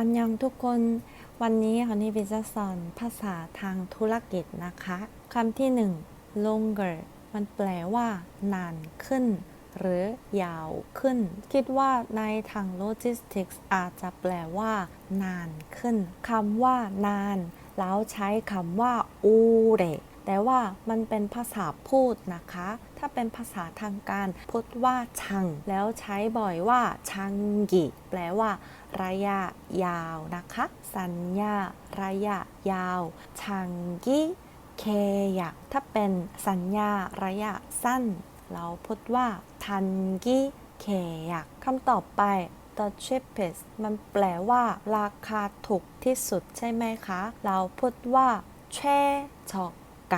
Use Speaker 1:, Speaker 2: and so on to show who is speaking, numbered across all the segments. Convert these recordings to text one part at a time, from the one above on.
Speaker 1: อันยังทุกคนวันนี้ฮันนี่วิจะสอนภาษาทางธุรกิจนะคะคำที่หนึ่ง longer มันแปลว่า นานขึ้น หรือยาวขึ้น คิดว่าในทางโลจิสติกส์อาจจะแปลว่า นานขึ้นคำว่านาน แล้วใช้คำว่าอูเร แต่ว่ามันเป็นภาษาพูดนะคะ ถ้าเป็นภาษาทางการพูดว่าชัง แล้วใช้บ่อยว่าชังกิแปลว่า ระยะยาวนะคะ สัญญา ระยะยาว ชังกิเคยะถ้าเป็นสัญญาระยะสั้น เราพูดว่าทันกิเคยะคำต่อไป the cheapest มันแปลว่า ราคาถูกที่สุดใช่ไหมคะ เราพูดว่าเช่ชอก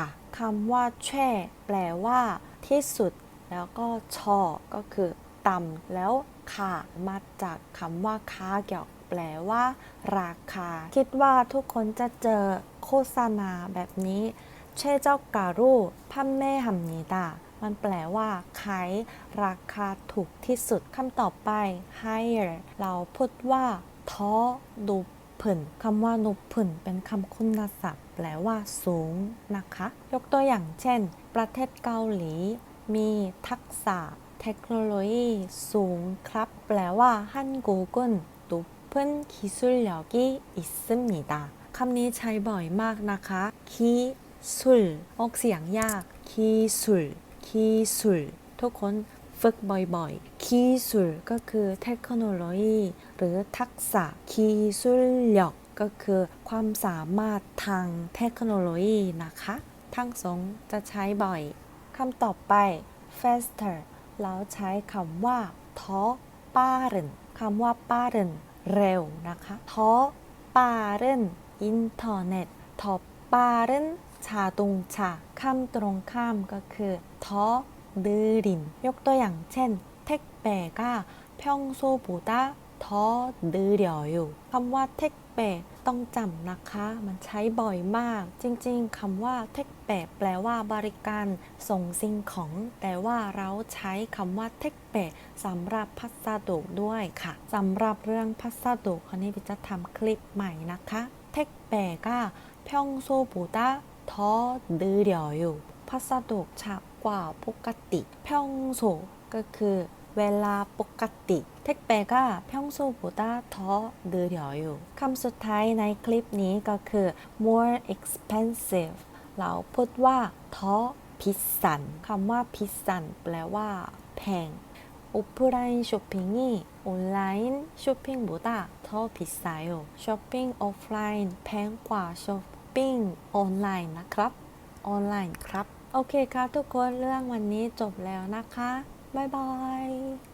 Speaker 1: ะคำว่าเช่แปลว่าที่สุด แล้วก็ชอก็คือต่ำแล้วค่ะมาจากคำว่าค้าเกี่ยวแปลว่า ราคา คิดว่าทุกคนจะเจอโฆษณาแบบนี้ เช่เจ้าการูพัมเม่หัมนีดามันแปลว่าขายราคาถูกที่สุดคำต่อไป higher เราพูดว่าท้อดู พิ่นคำว่านบเพิ่นเป็นคำคุณศัพท์แปลว่าสูงนะคะ ยกตัวอย่างเช่น ประเทศเกาหลี มีทักษะเทคโนโลยีสูงครับ แปลว่าฮั่นกูกุนตุเคิสุลยอสมิคำนี้ใช้บ่อยมากนะคะคีสุลออกเสียงยากคีสุลคีสุลทุกคน ฝึกบ่อยๆคีสุลก็คือเทคโนโลยีหรือทักษะคีสุลยกก็คือความสามารถทางเทคโนโลยีนะคะ ทั้งสองจะใช้บ่อยคำต่อไป faster เราใช้คำว่าท้อป้าเรนคำว่าป้าเรนเร็วนะคะท้อป้าเรนอินเทอร์เน็ตท้อป้าเรนชาตุงชาคำตรงข้ามก็คือท้อ ดืริน ยกตัวอย่างเช่น เทคเปกา평소보다 더 느려요คำว่าเทคเปต้องจำนะคะ มันใช้บ่อยมาก จริงๆคำว่าเทคเปแปลว่าบริการส่งสิ่งของ แต่ว่าเราใช้คำว่าเทคเปสำหรับพัสดุด้วยค่ะสำหรับเรื่องพัสดุคราวนี้พี่จะทำคลิปใหม่นะคะเทคเปก็평소보다 더 느려요 พัสดุช้ากว่าปกติ평소ก็คือ เวลาปกติเทคเปก็평소보다 더 느려요คำสุดท้ายในคลิปนี้ก็คือ more expensive เราพูดว่าท้อพิสันคำว่าพิสันแปลว่า แพง 오프라인 쇼핑이 온라인 쇼핑보다 더 비싸요. 쇼핑 오프라인แพงกว่าช้อปปิ้งออนไลน์นะครับ ออนไลน์ครับ โอเคครับทุกคนเรื่องวันนี้จบแล้วนะคะ บ๊ายบาย